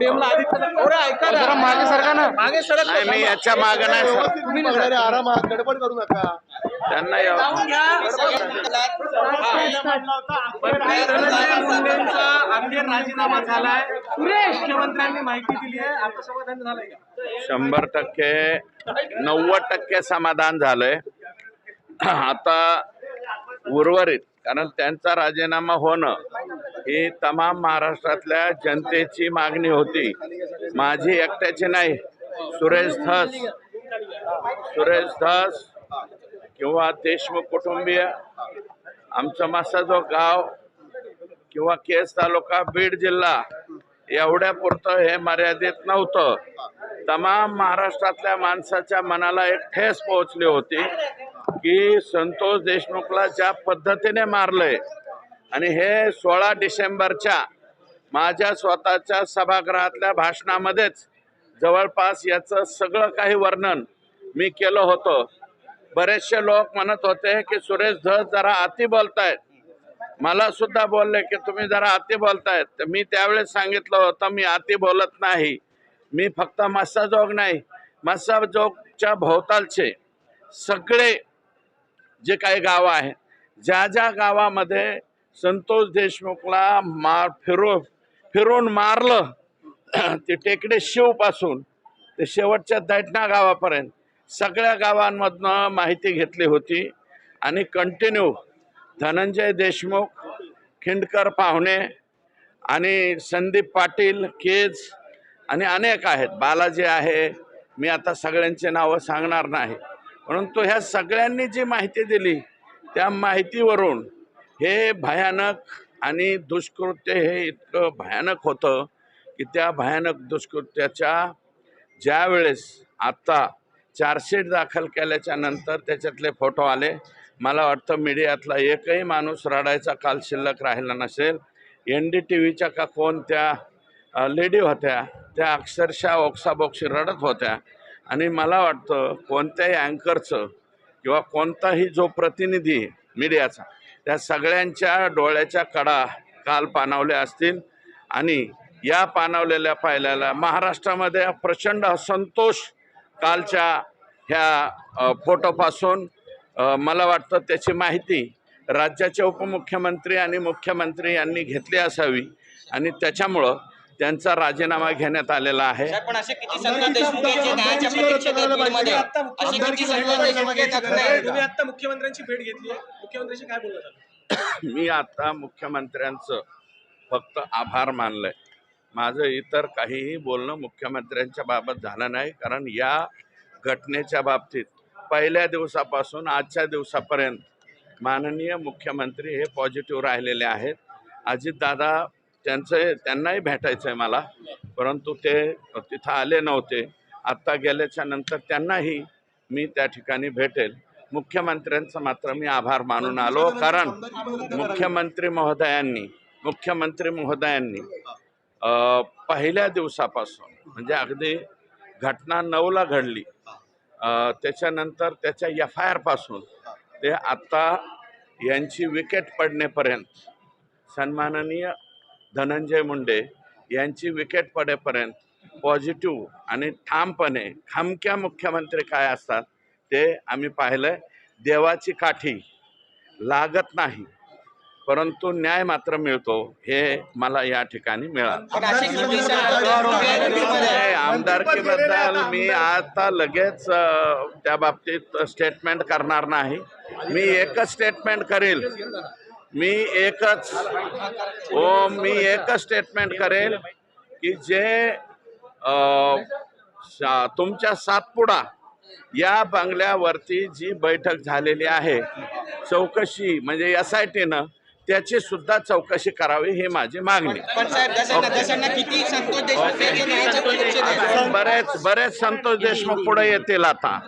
पोडियमला ऐका ना. मागे सरका ना. मागे सरक नाही मी याच्या मागे नाही सर. तुम्ही नाही सरका. आरामात गडबड करू नका. त्यांना मुंडेंचा अखेर राजीनामा झालाय. मुख्यमंत्र्यांनी माहिती दिली आहे. आता समाधान झालंय का? शंभर टक्के नव्वद टक्के समाधान झालंय. आता उर्वरित कारण त्यांचा राजीनामा होणं ही तमाम महाराष्ट्रातल्या जनतेची मागणी होती. माझी एकट्याची नाही. सुरेश धस. सुरेश धस किंवा देशमुख कुटुंबीय. आमचं मासाजो गाव किंवा केस तालुका बीड जिल्हा एवढ्या पुरतं हे मर्यादित नव्हतं. तमाम महाराष्ट्रातल्या माणसाच्या मनाला एक ठेस पोहोचली होती की संतोष देशमुखला ज्या पद्धतीने मारलंय आणि हे सोळा डिसेंबरच्या माझ्या स्वतःच्या सभागृहातल्या भाषणामध्येच जवळपास याचं सगळं काही वर्णन मी केलं होतं. बरेचसे लोक म्हणत होते की सुरेश धस जरा अति बोलतायत. मला सुद्धा बोलले की तुम्ही जरा अति बोलतायत. तर मी त्यावेळेस सांगितलं होतं मी अति बोलत नाही. मी फक्त मस्साजोग नाही. मस्साजोगच्या भोवतालचे सगळे जे काही गावं आहेत ज्या ज्या गावामध्ये संतोष देशमुखला मार फिरू फिरून मारलं. ते टेकडे शिवपासून ते शेवटच्या दैठणा गावापर्यंत सगळ्या गावांमधनं माहिती घेतली होती. आणि कंटिन्यू धनंजय देशमुख खिंडकर पाहुणे आणि संदीप पाटील केज आणि अनेक आहेत. बालाजी आहे. मी आता सगळ्यांची नावं सांगणार नाही. परंतु ह्या सगळ्यांनी जी माहिती दिली त्या माहितीवरून हे भयानक आणि दुष्कृत्य हे इतकं भयानक होतं की त्या भयानक दुष्कृत्याच्या ज्या वेळेस आत्ता चार्जशीट दाखल केल्याच्यानंतर त्याच्यातले फोटो आले. मला वाटतं मीडियातला एकही माणूस रडायचा काल शिल्लक राहिला नसेल. एन डी टी व्हीच्या का कोणत्या लेडी होत्या त्या अक्षरशः ओक्साबोक्षी रडत होत्या. आणि मला वाटतं कोणत्याही अँकरचं किंवा कोणताही जो प्रतिनिधी मीडियाचा त्या सगळ्यांच्या डोळ्याच्या कडा काल पाणावल्या असतील. आणि या पाणावलेल्या पाहिल्याला महाराष्ट्रामध्ये प्रचंड असंतोष कालच्या ह्या फोटोपासून मला वाटतं त्याची माहिती राज्याचे उपमुख्यमंत्री आणि मुख्यमंत्री यांनी घेतली असावी. आणि त्याच्यामुळं त्यांचा राजीनामा घेण्यात आलेला आहे. साहेब, पण असे किती संत देशमुख आहेत जे न्यायाच्या प्रतीक्षेत आहेत बीडमध्ये? असे किती संत देशमुख आहेत त्यात नाही तुम्ही का? आता मुख्यमंत्र्यांची भेट घेतली आहे. मुख्यमंत्र्यांशी काय बोलत मी आता मुख्यमंत्र्यांचं फक्त आभार मानलंय. माझं इतर काहीही बोलणं मुख्यमंत्र्यांच्या बाबत झालं नाही कारण या घटनेच्या बाबतीत पहिल्या दिवसापासून आजच्या दिवसापर्यंत माननीय मुख्यमंत्री हे पॉझिटिव्ह राहिलेले आहेत. अजितदादा त्यांचं त्यांनाही भेटायचं आहे मला. परंतु ते तिथं आले नव्हते. आत्ता गेल्याच्यानंतर त्यांनाही मी त्या ठिकाणी भेटेल. मुख्यमंत्र्यांचं मात्र मी आभार मानून आलो कारण मुख्यमंत्री महोदयांनी मुख्यमंत्री महोदयांनी पहिल्या दिवसापासून म्हणजे अगदी घटना नऊला घडली त्याच्यानंतर त्याच्या एफ आय आरपासून ते आत्ता यांची विकेट पडण्यापर्यंत सन्माननीय धनंजय मुंडे यांची विकेट पडेपर्यंत पॉझिटिव्ह आणि ठामपणे खामक्या मुख्यमंत्री काय असतात ते आम्ही पाहिलं देवाची काठी लागत नाही परंतु न्याय मात्र मिळतो हे मला या ठिकाणी मिळालं. आमदारकीबद्दल मी आता लगेच त्या बाबतीत स्टेटमेंट करणार नाही. मी एकच स्टेटमेंट करेल. मी एकच हो मी एकच स्टेटमेंट करेल की जे तुमच्या सातपुडा या बंगल्यावरती जी बैठक झालेली आहे चौकशी म्हणजे एस आय टीनं त्याची सुद्धा चौकशी करावी ही माझी मागणी. बरेच बरेच संतोष देशमुख पुढे येतील आता.